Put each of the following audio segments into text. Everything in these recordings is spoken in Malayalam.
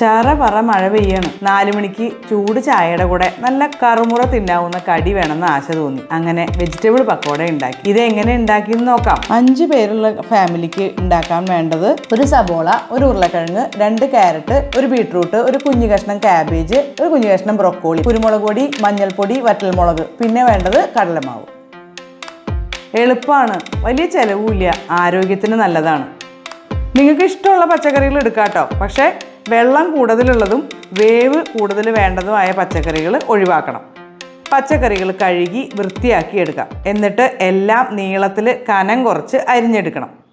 ചറ പറ മഴ പെയ്യാണ്. നാലു മണിക്ക് ചൂട് ചായയുടെ കൂടെ നല്ല കറുമുറ തിന്നാവുന്ന കടി വേണമെന്ന് ആശ തോന്നി. അങ്ങനെ വെജിറ്റബിൾ പക്കോട ഉണ്ടാക്കി. ഇത് എങ്ങനെ ഉണ്ടാക്കിയെന്ന് നോക്കാം. അഞ്ചു പേരുള്ള ഫാമിലിക്ക് ഉണ്ടാക്കാൻ വേണ്ടത് ഒരു സബോള ഒരു ഉരുളക്കിഴങ്ങ് രണ്ട് ക്യാരറ്റ് ഒരു ബീട്രൂട്ട് ഒരു കുഞ്ഞു കഷ്ണം ക്യാബേജ് ഒരു കുഞ്ഞു കഷ്ണം ബ്രൊക്കോളി കുരുമുളക് പൊടി മഞ്ഞൾപ്പൊടി വറ്റൽമുളക് പിന്നെ വേണ്ടത് കടലമാവ്. എളുപ്പമാണ് വലിയ ചിലവുമില്ല. ആരോഗ്യത്തിന് നല്ലതാണ്. നിങ്ങൾക്ക് ഇഷ്ടമുള്ള പച്ചക്കറികൾ എടുക്കാം കേട്ടോ പക്ഷേ വെള്ളം കൂടുതലുള്ളതും വേവ് കൂടുതൽ വേണ്ടതുമായ പച്ചക്കറികൾ ഒഴിവാക്കണം. പച്ചക്കറികൾ കഴുകി വൃത്തിയാക്കി എടുക്കാം. എന്നിട്ട് എല്ലാം നീളത്തിൽ കനം കുറച്ച് അരിഞ്ഞെടുക്കണം.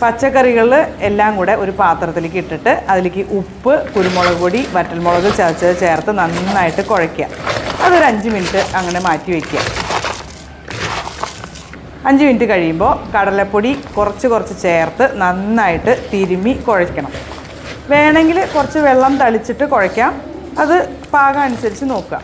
പച്ചക്കറികൾ എല്ലാം കൂടെ ഒരു പാത്രത്തിലേക്ക് ഇട്ടിട്ട് അതിലേക്ക് ഉപ്പ് കുരുമുളക് പൊടി വറ്റൽമുളക് ചതച്ചത് ചേർത്ത് നന്നായിട്ട് കുഴയ്ക്കുക. അതൊരു അഞ്ച് മിനിറ്റ് അങ്ങനെ മാറ്റി വയ്ക്കുക അഞ്ച് മിനിറ്റ് കഴിയുമ്പോൾ കടലപ്പൊടി കുറച്ച് കുറച്ച് ചേർത്ത് നന്നായിട്ട് തിരുമ്മി കുഴയ്ക്കണം. വേണമെങ്കിൽ കുറച്ച് വെള്ളം തളിച്ചിട്ട് കുഴയ്ക്കാം. അത് പാകം അനുസരിച്ച് നോക്കുക.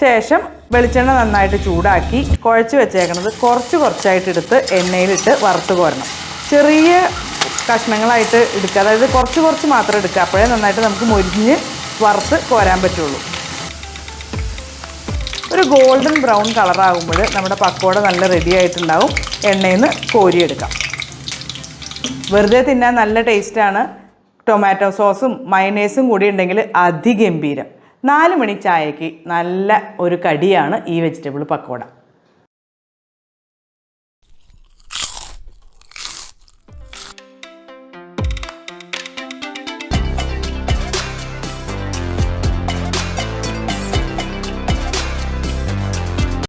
ശേഷം വെളിച്ചെണ്ണ നന്നായിട്ട് ചൂടാക്കി കുഴച്ച് വെച്ചേക്കുന്നത് കുറച്ച് കുറച്ചായിട്ട് എടുത്ത് എണ്ണയിലിട്ട് വറുത്ത് കോരണം. ചെറിയ കഷ്ണങ്ങളായിട്ട് എടുക്കുക. അതായത് കുറച്ച് കുറച്ച് മാത്രം എടുക്കുക. അപ്പോഴേ നന്നായിട്ട് നമുക്ക് മൊരിഞ്ഞ് വറുത്ത് കോരാൻ പറ്റുള്ളൂ. ഒരു ഗോൾഡൻ ബ്രൗൺ കളറാകുമ്പോൾ നമ്മുടെ പക്കോട നല്ല റെഡി ആയിട്ടുണ്ടാവും. എണ്ണയിൽ നിന്ന് കോരിയെടുക്കാം. വെറുതെ തിന്നാൻ നല്ല ടേസ്റ്റാണ് ടൊമാറ്റോ സോസും മയനേസും കൂടി ഉണ്ടെങ്കിൽ അതിഗംഭീരം. നാല് മണി ചായക്ക് നല്ല ഒരു കടിയാണ് ഈ വെജിറ്റബിൾ പക്കോട.